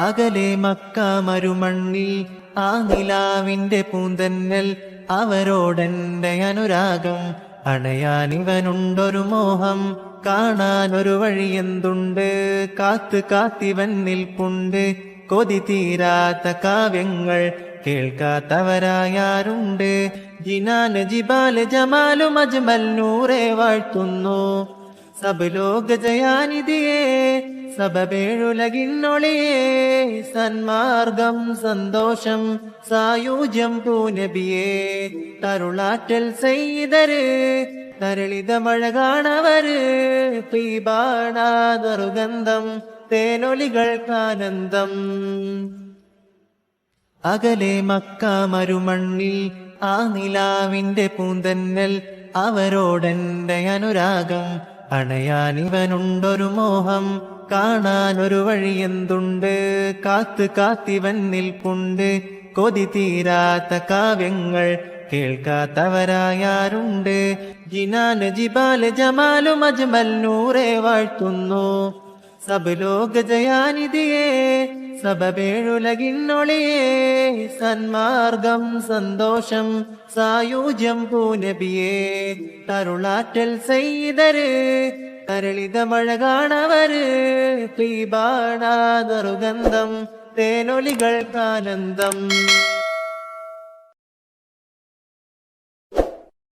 അകലെ മക്ക മരുമണ്ണിൽ ആ നിലാവിന്റെ പൂന്തന്നൽ അവരോടെന്റെ അനുരാഗം. അണയാൻ ഇവനുണ്ടൊരു മോഹം കാണാൻ ഒരു വഴി എന്തുണ്ട്? കാത്ത് കാത്തിവൻ നിൽപ്പുണ്ട്. കൊതി തീരാത്ത കാവ്യങ്ങൾ കേൾക്കാത്തവരായാരുണ്ട്. ജിനാന് ജിബാൽ ജമാലും അജ്മൽ നൂറെ വാഴ്ത്തുന്നു. സബ് ലോക ജയാനിധിയേ സബവേഴുലകിന്നൊളിയേ സന്മാർഗം സന്തോഷം സായൂജ്യം പൂനബിയേ തരുളാറ്റൽ ചെയ്തര് തരളിത മഴ കാണവര് പീബാണാതറുഗന്ധം തേനൊലികൾക്കാനന്ദം അകലെ മക്ക മരുമണ്ണിൽ ആ നിലാവിന്റെ പൂന്തന്നൽ അവരോടെന്റെ അനുരാഗം അണയാൻ ഇവനുണ്ടൊരു മോഹം കാണാൻ ഒരു വഴി എന്തുണ്ട്? കാത്ത് കാത്തിവൻ നിൽപ്പുണ്ട്. കൊതി തീരാത്ത കാവ്യങ്ങൾ കേൾക്കാത്തവരായാരുണ്ട്. ജിനാന് ജിബാൽ ജമാലും അജ്മൽ നൂറെ വാഴ്ത്തുന്നു. സബ് ലോക ജയാനിധിയേ സബബേഴുലകിന്നൊളിയേ സന്മാർഗം സന്തോഷം സായുജ്യം പൂനബിയേ തരുളാറ്റൽ സൈതര് കരളിത മഴ കാണവര് പീബാണാതറുഗന്ധം തേനൊലികൾക്കാനന്ദം